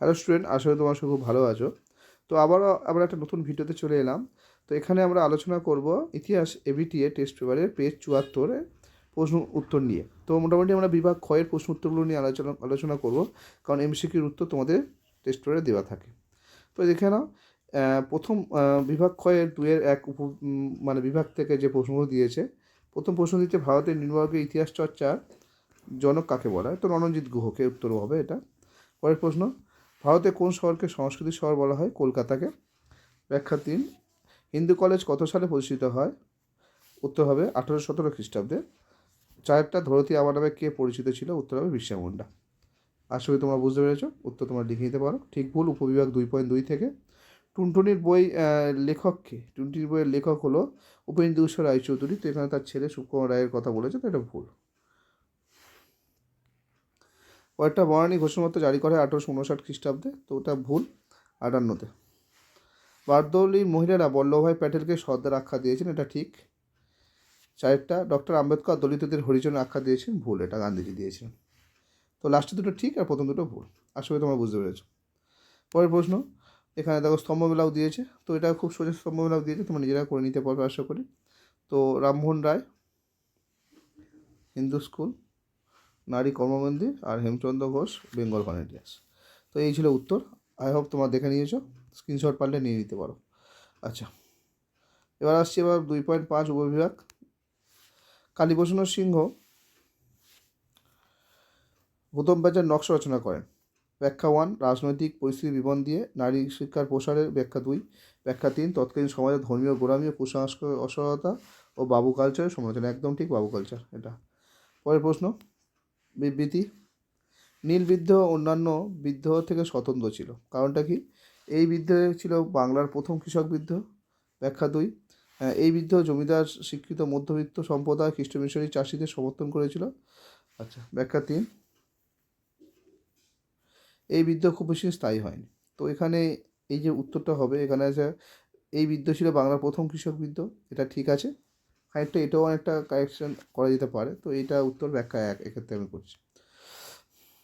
Hello student আসলে তোমার সব খুব ভালো আছো। তো আবারও আমরা একটা নতুন ভিডিওতে চলে এলাম। তো এখানে আমরা আলোচনা করব ইতিহাস এবিটিএ টেস্ট পেপারের পেজ চুয়াত্তরে প্রশ্ন উত্তর নিয়ে। তো মোটামুটি আমরা বিভাগ ক্ষয়ের প্রশ্ন উত্তরগুলো নিয়ে আলোচনা আলোচনা করব। কারণ এমসিকিউর উত্তর তোমাদের টেস্ট পেপারে দেওয়া থাকে। তো দেখে নাও প্রথম বিভাগ ক্ষয়ের দুয়ের এক উপ মানে বিভাগ থেকে যে প্রশ্নগুলো দিয়েছে, প্রথম প্রশ্ন দিচ্ছে ভারতের নির্বাহকের ইতিহাস চর্চা জনক কাকে বলা হয়? তো রণজিৎ গুহকে উত্তর হবে এটা। পরের প্রশ্ন ভারতে কোন শহরকে সংস্কৃতি শহর বলা হয়? কলকাতাকে। ব্যাখ্যা তিন। হিন্দু কলেজ কত সালে প্রতিষ্ঠিত হয়? উত্তর হবে আঠারো সতেরো খ্রিস্টাব্দে। চারটা ধরতী আমার নামে কে পরিচিত ছিল? উত্তর হবে বিরসা মুন্ডা। আশা করি তোমরা বুঝতে পেরেছ? উত্তর তোমরা লিখে নিতে পারো। ঠিক ভুল, উপবিভাগ দুই পয়েন্ট দুই থেকে। টুনটুনির বই লেখককে টুনটুনির বইয়ের লেখক হলো উপেন্দ্র রায়চৌধুরী। তো এখানে তার ছেলে সুকুমার রায়ের কথা বলেছে, তো এটা ভুল। কয়েকটা বর্ণালী ঘোষণাপত্র জারি করে আঠারোশো উনষাট খ্রিস্টাব্দে, তো ওটা ভুল, আটান্নতে। বারদৌলির মহিলারা বল্লভভাই প্যাটেলকে সর্দার আখ্যা দিয়েছেন, এটা ঠিক। চারটা ডক্টর আম্বেদকর দলিতদের হরিজন আখ্যা দিয়েছেন, ভুল, এটা গান্ধীজি দিয়েছিলেন তো লাস্টে দুটো ঠিক আর প্রথম দুটো ভুল আসলে তোমরা বুঝতে পেরেছ। পরের প্রশ্ন, এখানে দেখো স্তম্ভমেলাও দিয়েছে, তো এটা খুব সোজা স্তম্ভমেলাও দিয়েছে, তোমরা নিজেরা করে নিতে পারবে আশা করি। তো রামমোহন রায়, হিন্দু স্কুল। নারী কর্মমন্দির আর হেমচন্দ্র ঘোষ বেঙ্গল কনেডিয়াস তো এই ছিল উত্তর। আই হোপ তোমরা দেখে নিয়েছো। স্ক্রিনশট পারলে নিয়ে নিতে পারো। আচ্ছা। এবার আসছি এবার দুই পয়েন্ট পাঁচ উপবিভাগ। কালীপ্রসন্ন সিংহ গৌতম ব্যাচের নকশা রচনা করেন। ব্যাখ্যা ওয়ান রাজনৈতিক পরিস্থিতি বিবরণ দিয়ে নারী শিক্ষার প্রসারের ব্যাখ্যা দুই। ব্যাখ্যা তিন, তৎকালীন সমাজে ধর্মীয় গোড়ামি ও কুসংস্কার অসহায়তা ও বাবু কালচারের সমালোচনা। একদম ঠিক বাবু কালচার এটা। পরের প্রশ্ন। বিবৃতি। নীল বিদ্রোহ অন্যান্য বিদ্রোহ থেকে স্বতন্ত্র ছিল। কারণটা কি? এই বিদ্রোহে ছিল বাংলার প্রথম কৃষক বিদ্রোহ ব্যাখ্যা দুই এই বিদ্রোহ জমিদার শিক্ষিত মধ্যবিত্ত সম্প্রদায় খ্রিস্ট মিশনারি চাষিদের সমর্থন করেছিল। আচ্ছা ব্যাখ্যা তিন, এই বিদ্রোহ খুব বেশি স্থায়ী হয়নি। তো এখানে এই যে উত্তরটা হবে, এখানে আছে, এই বিদ্রোহ ছিল বাংলার প্রথম কৃষক বিদ্রোহ এটা ঠিক আছে। খানিকটা এটাও অনেকটা কারেকশন করা যেতে পারে। তো এটা উত্তর ব্যাখ্যা এক, এক্ষেত্রে আমি করছি।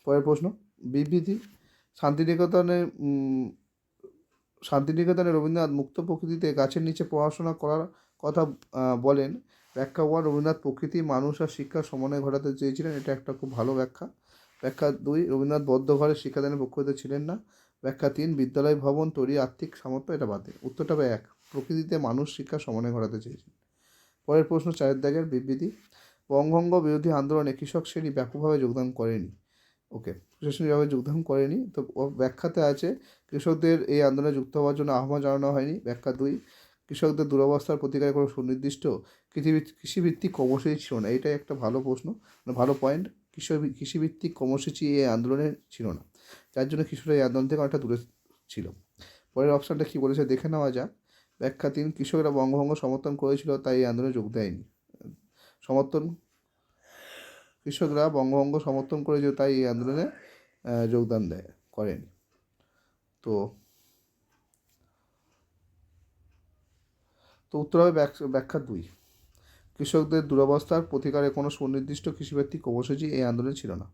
পরের প্রশ্ন। বিবৃতি। শান্তিনিকেতনে শান্তিনিকেতনে রবীন্দ্রনাথ মুক্ত প্রকৃতিতে গাছের নিচে পড়াশোনা করার কথা বলেন। ব্যাখ্যা ওয়ান, রবীন্দ্রনাথ প্রকৃতি, মানুষ আর শিক্ষার সমন্বয় ঘটাতে চেয়েছিলেন। এটা একটা খুব ভালো ব্যাখ্যা। ব্যাখ্যা দুই, রবীন্দ্রনাথ বদ্ধ ঘরে শিক্ষাদানের পক্ষিত ছিলেন না। ব্যাখ্যা তিন, বিদ্যালয় ভবন তৈরি আর্থিক সামর্থ্য এটা বাদে। উত্তরটা এক, প্রকৃতিতে মানুষ শিক্ষার সমন্বয় ঘটাতে চেয়েছেন পরের প্রশ্ন চারের দাগের বিবৃতি। বঙ্গভঙ্গ বিরোধী আন্দোলনে কৃষক শ্রেণি ব্যাপকভাবে যোগদান করেনি। ওকে শ্রেণি যোগদান করেনি। তো ব্যাখ্যাতে আছে, কৃষকদের এই আন্দোলনে যুক্ত হওয়ার জন্য আহ্বান জানানো হয়নি। ব্যাখ্যা দুই, কৃষকদের দুরবস্থার প্রতিকারে কোনো সুনির্দিষ্ট। কৃষিভিত্তিক কৃষিভিত্তিক কর্মসূচি ছিল না। এটাই একটা ভালো প্রশ্ন মানে ভালো পয়েন্ট কৃষক কৃষিভিত্তিক কর্মসূচি এই আন্দোলনে ছিল না। যার জন্য কৃষকরা এই আন্দোলন থেকে অনেকটা দূরে ছিল। পরের অপশানটা কী বলেছে, দেখে নেওয়া যাক। ব্যাখ্যা তিন কৃষকরা বঙ্গভঙ্গ সমর্থন করেছিল, তাই এই আন্দোলনে যোগ দেয়নি। সমর্থন, কৃষকরা বঙ্গভঙ্গ সমর্থন করেছিল, তাই এই আন্দোলনে যোগদান দেয়, করেনি। তো তো উত্তর হবে ব্যাখ্যা দুই। কৃষকদের দুরবস্থার প্রতিকারে কোনো সুনির্দিষ্ট কৃষিভিত্তিক কর্মসূচি এই আন্দোলনে ছিল না।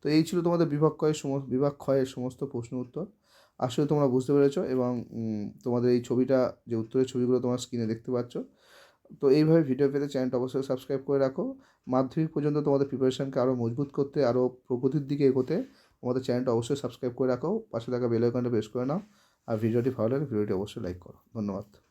তো এই ছিল তোমাদের বিভাগ ক্ষয়ের সমস্ত বিভাগ ক্ষয়ের সমস্ত প্রশ্ন উত্তর। আসলে তোমরা বুঝতে পেরেছ এবং তোমাদের এই ছবিটা, যে উত্তরের ছবিগুলো তোমার স্ক্রিনে দেখতে পাচ্ছ। তো এইভাবে ভিডিও পেতে চ্যানেলটা অবশ্যই সাবস্ক্রাইব করে রাখো। মাধ্যমিক পর্যন্ত তোমাদের প্রিপারেশানকে আরও মজবুত করতে আরও প্রগতির দিকে এগোতে, তোমাদের চ্যানেলটা অবশ্যই সাবস্ক্রাইব করে রাখো। পাশে থাকা বেল আইকনটা প্রেস করে নাও। আর ভিডিওটি ভালো লাগে ভিডিওটি অবশ্যই লাইক করো। ধন্যবাদ।